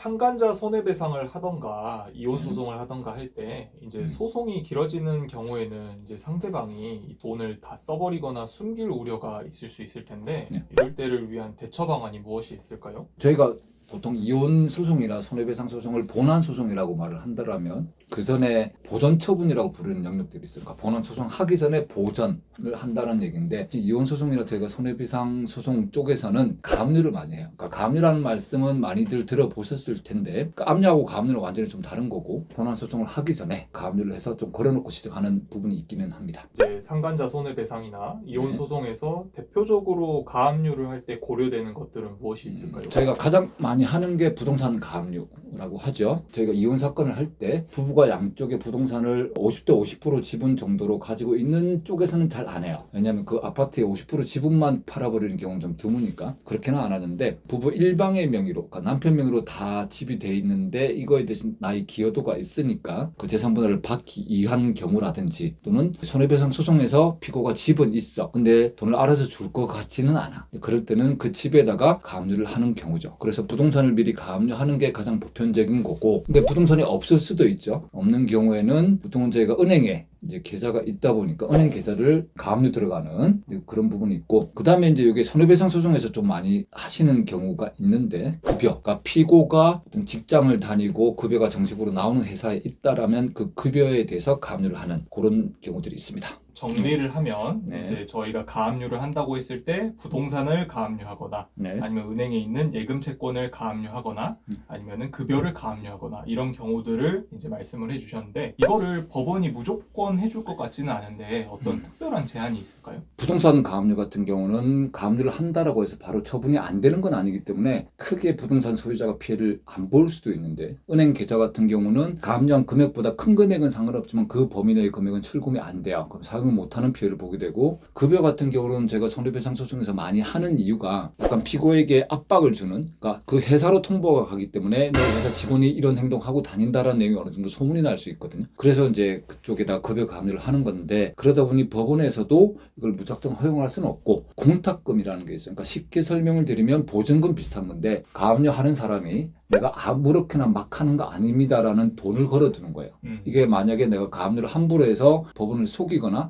상간자 손해배상을 하던가 이혼 음. 소송을 하던가 할 때 이제 음. 소송이 길어지는 경우에는 이제 상대방이 이 돈을 다 써버리거나 숨길 우려가 있을 수 있을 텐데 네. 이럴 때를 위한 대처 방안이 무엇이 있을까요? 저희가 보통 이혼 소송이나 손해배상 소송을 본안 소송이라고 말을 한다라면 그 전에 보전 처분이라고 부르는 영역들이 있어요. 그러니까 본안 소송 하기 전에 보전을 한다는 얘기인데 이혼 소송이나 저희가 손해배상 소송 쪽에서는 가압류를 많이 해요. 그러니까 가압류라는 말씀은 많이들 들어보셨을 텐데 그러니까 압류하고 가압류는 완전히 좀 다른 거고 본안 소송을 하기 전에 가압류를 해서 좀 걸어놓고 시작하는 부분이 있기는 합니다. 이제 상간자 손해배상이나 이혼 네. 소송에서 대표적으로 가압류를 할 때 고려되는 것들은 무엇이 있을까요? 음, 저희가 가장 많이 하는 게 부동산 가압류라고 하죠. 저희가 이혼 사건을 할 때 부부가 양쪽의 부동산을 50대 50% 지분 정도로 가지고 있는 쪽에서는 잘 안 해요. 왜냐하면 그 아파트의 50% 지분만 팔아버리는 경우는 좀 드무니까 그렇게는 안 하는데 부부 일방의 명의로, 그러니까 남편 명의로 다 집이 돼 있는데 이거에 대신 나의 기여도가 있으니까 그 재산 분할을 받기 위한 경우라든지 또는 손해배상 소송에서 피고가 집은 있어. 근데 돈을 알아서 줄 것 같지는 않아. 그럴 때는 그 집에다가 가압류를 하는 경우죠. 그래서 부동산을 미리 가압류하는 게 가장 보편적인 거고, 근데 부동산이 없을 수도 있죠. 없는 경우에는 보통은 저희가 은행에 이제 계좌가 있다 보니까 은행 계좌를 가압류 들어가는 그런 부분이 있고 그 다음에 이제 여기 손해배상 소송에서 좀 많이 하시는 경우가 있는데 급여 그러니까 피고가 직장을 다니고 급여가 정식으로 나오는 회사에 있다라면 그 급여에 대해서 가압류를 하는 그런 경우들이 있습니다. 정리를 하면 네. 이제 저희가 가압류를 한다고 했을 때 부동산을 가압류하거나 네. 아니면 은행에 있는 예금 채권을 가압류하거나 음. 아니면은 급여를 가압류하거나 이런 경우들을 이제 말씀을 해주셨는데 이거를 법원이 무조건 해줄 것 같지는 않은데 어떤 음. 특별한 제한이 있을까요? 부동산 가압류 같은 경우는 가압류를 한다라고 해서 바로 처분이 안 되는 건 아니기 때문에 크게 부동산 소유자가 피해를 안 볼 수도 있는데 은행 계좌 같은 경우는 가압류한 금액보다 큰 금액은 상관없지만 그 범위 내의 금액은 출금이 안 돼요. 그럼 사 용을 못하는 피해를 보게 되고 급여 같은 경우는 제가 손해배상 소송에서 많이 하는 이유가 약간 피고에게 압박을 주는 그러니까 그 회사로 통보가 가기 때문에 내 회사 직원이 이런 행동하고 다닌다라는 내용이 어느 정도 소문이 날 수 있거든요. 그래서 이제 그쪽에다 급여 가압류를 하는 건데 그러다 보니 법원에서도 이걸 무작정 허용할 수는 없고 공탁금이라는 게 있어요. 그러니까 쉽게 설명을 드리면 보증금 비슷한 건데 가압류 하는 사람이 내가 아무렇게나 막 하는 거 아닙니다라는 돈을 걸어두는 거예요. 음. 이게 만약에 내가 가압류를 함부로 해서 법원을 속이거나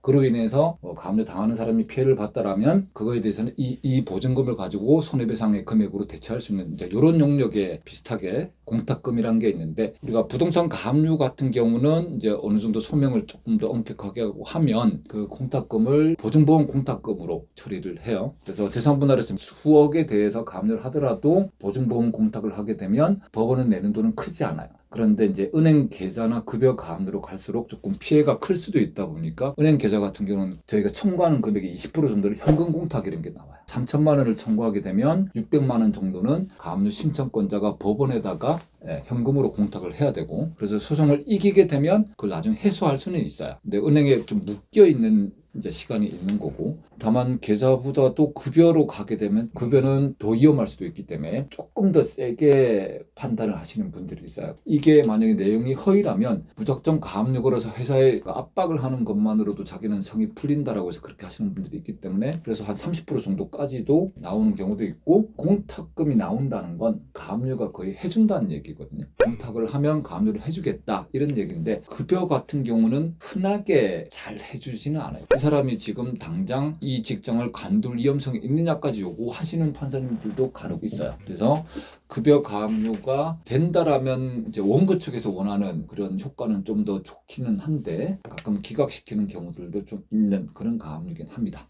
그로 인해서 어, 가압류 당하는 사람이 피해를 봤다라면 그거에 대해서는 이, 이 보증금을 가지고 손해배상의 금액으로 대체할 수 있는 이제 이런 용역에 비슷하게 공탁금이라는 게 있는데 우리가 부동산 가압류 같은 경우는 이제 어느 정도 소명을 조금 더 엄격하게 하고 하면 그 공탁금을 보증보험 공탁금으로 처리를 해요. 그래서 재산분할에서 수억에 대해서 가압류를 하더라도 보증보험 공탁을 하게 되면 법원은 내는 돈은 크지 않아요. 그런데 이제 은행 계좌나 급여 가압류로 갈수록 조금 피해가 클 수도 있다 보니까 은행 계좌 같은 경우는 저희가 청구하는 금액의 20% 정도를 현금 공탁 이런 게 나와요. 3천만 원을 청구하게 되면 600만 원 정도는 가압류 신청권자가 법원에다가 예, 현금으로 공탁을 해야 되고 그래서 소송을 이기게 되면 그걸 나중에 해소할 수는 있어요. 근데 은행에 좀 묶여 있는 이제 시간이 있는 거고 다만 계좌보다도 급여로 가게 되면 급여는 더 위험할 수도 있기 때문에 조금 더 세게 판단을 하시는 분들이 있어요. 이게 만약에 내용이 허위라면 무작정 가압류 걸어서 회사에 압박을 하는 것만으로도 자기는 성이 풀린다라고 해서 그렇게 하시는 분들이 있기 때문에 그래서 한 30% 정도까지도 나오는 경우도 있고 공탁금이 나온다는 건 가압류가 거의 해준다는 얘기거든요. 공탁을 하면 가압류를 해주겠다 이런 얘기인데 급여 같은 경우는 흔하게 잘 해주지는 않아요. 이 사람이 지금 당장 이 직장을 관둘 위험성이 있느냐까지 요구하시는 판사님들도 간혹 있어요. 그래서 급여 가압류가 된다라면 이제 원고 측에서 원하는 그런 효과는 좀 더 좋기는 한데 가끔 기각시키는 경우들도 좀 있는 그런 가압류긴 합니다.